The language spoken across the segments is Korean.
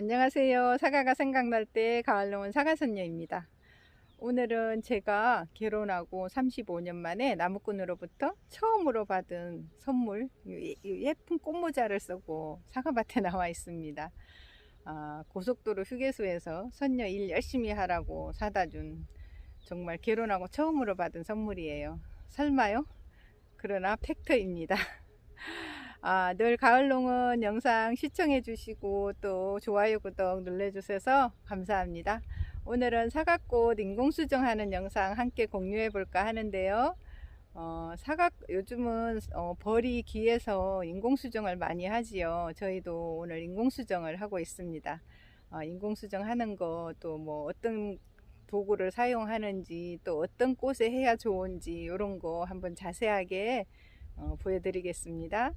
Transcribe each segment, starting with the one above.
안녕하세요. 사과가 생각날 때 가을로운 사과선녀입니다. 오늘은 제가 결혼하고 35년 만에 나무꾼으로부터 처음으로 받은 선물, 이- 이 예쁜 꽃모자를 쓰고 사과밭에 나와 있습니다. 아, 고속도로 휴게소에서 선녀 일 열심히 하라고 사다 준 정말 결혼하고 처음으로 받은 선물이에요. 설마요? 그러나 팩트입니다. 아, 늘 가을농은 영상 시청해 주시고 또 좋아요 구독 눌러 주셔서 감사합니다. 오늘은 사과꽃 인공수정하는 영상 함께 공유해 볼까 하는데요. 어, 사과 요즘은 어, 벌이 귀해서 인공수정을 많이 하지요. 저희도 오늘 인공수정을 하고 있습니다. 어, 인공수정 하는 거 또 뭐 어떤 도구를 사용하는지 또 어떤 꽃에 해야 좋은지 이런 거 한번 자세하게 어, 보여드리겠습니다.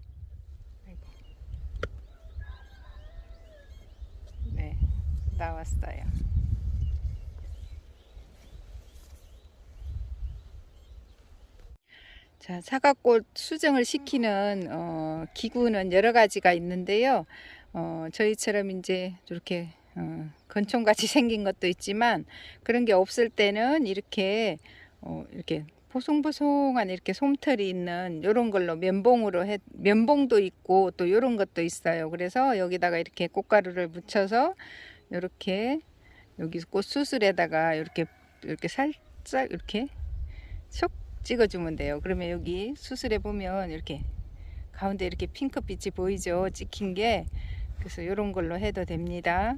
나왔어요. 자, 사과꽃 수정을 시키는 어, 기구는 여러 가지가 있는데요. 어, 저희처럼 이제 이렇게 어, 건총같이 생긴 것도 있지만 그런 게 없을 때는 이렇게 어, 이렇게 보송보송한 이렇게 솜털이 있는 이런 걸로 면봉으로 해 면봉도 있고 또 이런 것도 있어요. 그래서 여기다가 이렇게 꽃가루를 묻혀서 이렇게 여기 꽃 수술에다가 이렇게 이렇게 살짝 이렇게 쏙 찍어주면 돼요. 그러면 여기 수술해 보면 이렇게 가운데 이렇게 핑크빛이 보이죠? 찍힌 게 그래서 이런 걸로 해도 됩니다.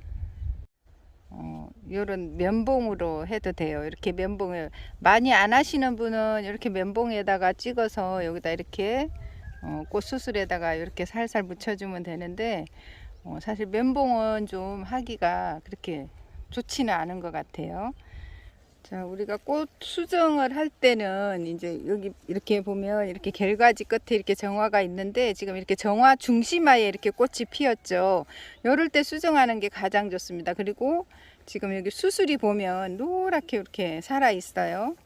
어, 요런 면봉으로 해도 돼요. 이렇게 면봉을 많이 안 하시는 분은 이렇게 면봉에다가 찍어서 여기다 이렇게 어, 꽃 수술에다가 이렇게 살살 묻혀주면 되는데 어, 사실 면봉은 좀 하기가 그렇게 좋지는 않은 것 같아요. 자, 우리가 꽃 수정을 할 때는 이제 여기 이렇게 보면 이렇게 결과지 끝에 이렇게 정화가 있는데 지금 이렇게 정화 중심화에 이렇게 꽃이 피었죠. 요럴 때 수정하는 게 가장 좋습니다. 그리고 지금 여기 수술이 보면 노랗게 이렇게 살아 있어요.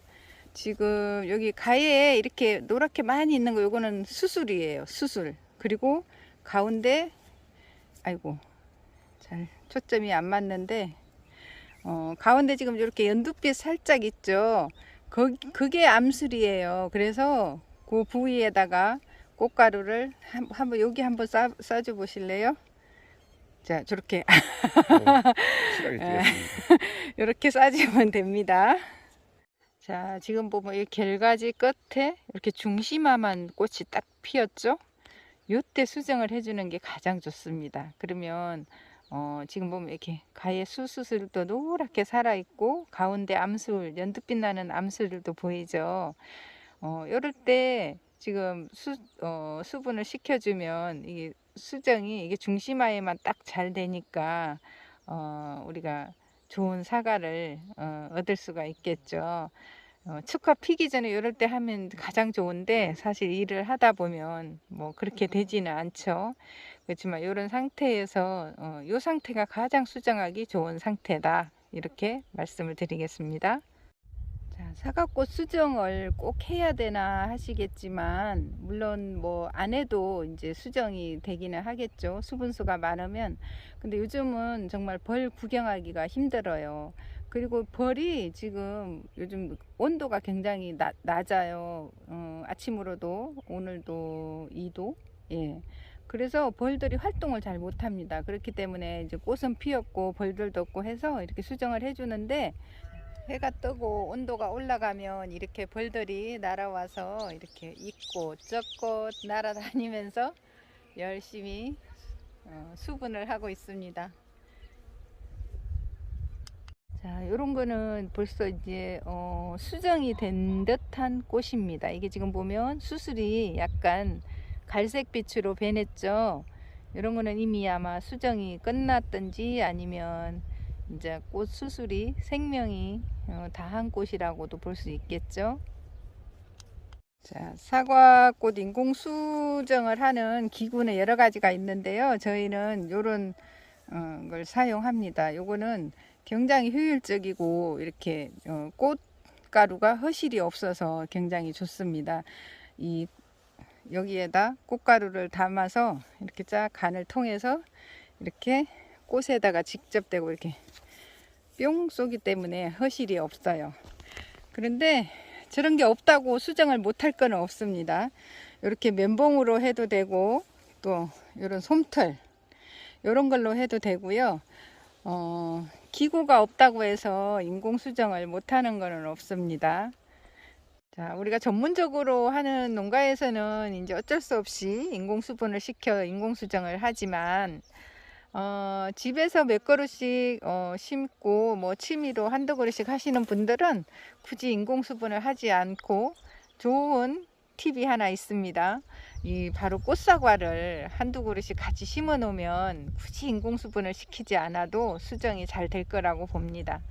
지금 여기 가해에 이렇게 노랗게 많이 있는 거 요거는 수술이에요. 수술. 그리고 가운데 아이고 잘 초점이 안 맞는데 어, 가운데 지금 이렇게 연두빛 살짝 있죠. 거, 그게 암술이에요. 그래서 그 부위에다가 꽃가루를 한, 한번 여기 한번 싸, 싸줘 보실래요? 자, 저렇게 시간이 예. 되겠습니다. 이렇게 싸주면 됩니다. 자, 지금 보면 이 결과지 끝에 이렇게 중심화만 꽃이 딱 피었죠? 요때 수정을 해주는 게 가장 좋습니다. 그러면 어, 지금 보면 이렇게 가에 수수술도 노랗게 살아있고 가운데 암술, 연두빛 나는 암술도 보이죠. 어, 이럴 때 지금 수, 어, 수분을 식혀주면 이게 수정이 이게 중심화에만 딱 잘 되니까 어, 우리가 좋은 사과를 어, 얻을 수가 있겠죠. 어, 축화 피기 전에 이럴 때 하면 가장 좋은데 사실 일을 하다 보면 뭐 그렇게 되지는 않죠. 그렇지만 이런 상태에서 어, 이 상태가 가장 수정하기 좋은 상태다. 이렇게 말씀을 드리겠습니다. 자, 사과꽃 수정을 꼭 해야 되나 하시겠지만 물론 뭐 안 해도 이제 수정이 되기는 하겠죠. 수분수가 많으면. 근데 요즘은 정말 벌 구경하기가 힘들어요. 그리고 벌이 지금 요즘 온도가 굉장히 낮, 낮아요. 어, 아침으로도 오늘도 2도. 예. 그래서 벌들이 활동을 잘 못합니다. 그렇기 때문에 이제 꽃은 피었고 벌들도 없고 해서 이렇게 수정을 해주는데 해가 뜨고 온도가 올라가면 이렇게 벌들이 날아와서 이렇게 이꽃 저꽃 날아다니면서 열심히 어, 수분을 하고 있습니다. 자, 이런 거는 벌써 이제 어, 수정이 된 듯한 꽃입니다. 이게 지금 보면 수술이 약간 갈색 빛으로 변했죠. 이런 거는 이미 아마 수정이 끝났든지 아니면 이제 꽃 수술이 생명이 어, 다한 꽃이라고도 볼 수 있겠죠. 자, 사과꽃 인공 수정을 하는 기구는 여러 가지가 있는데요. 저희는 이런 어, 걸 사용합니다. 요거는 굉장히 효율적이고 이렇게 어, 꽃가루가 허실이 없어서 굉장히 좋습니다. 이 여기에다 꽃가루를 담아서 이렇게 쫙 간을 통해서 이렇게 꽃에다가 직접 대고 이렇게 뿅 쏘기 때문에 허실이 없어요. 그런데 저런 게 없다고 수정을 못할 건 없습니다. 이렇게 면봉으로 해도 되고 또 이런 솜틀 이런 걸로 해도 되고요. 어, 기구가 없다고 해서 인공 수정을 못하는 것은 없습니다. 자, 우리가 전문적으로 하는 농가에서는 이제 어쩔 수 없이 인공 수분을 시켜 인공 수정을 하지만 어, 집에서 몇 그루씩 어, 심고 뭐 취미로 한두 그루씩 하시는 분들은 굳이 인공 수분을 하지 않고 좋은 팁이 하나 있습니다. 이 바로 꽃사과를 한두 그루씩 같이 심어 놓으면 굳이 인공 수분을 시키지 않아도 수정이 잘 될 거라고 봅니다.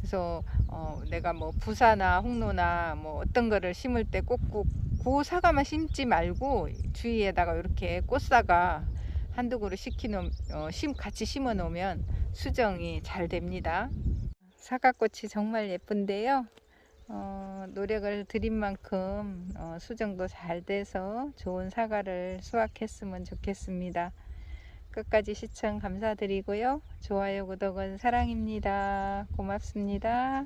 그래서 어, 내가 뭐 부사나 홍로나 뭐 어떤 거를 심을 때 꼭꼭 그 사과만 심지 말고 주위에다가 이렇게 꽃사과 한두 그루 시키놓 어, 심 같이 심어 놓으면 수정이 잘 됩니다. 사과꽃이 정말 예쁜데요. 어, 노력을 들인 만큼 어, 수정도 잘 돼서 좋은 사과를 수확했으면 좋겠습니다. 끝까지 시청 감사드리고요. 좋아요, 구독은 사랑입니다. 고맙습니다.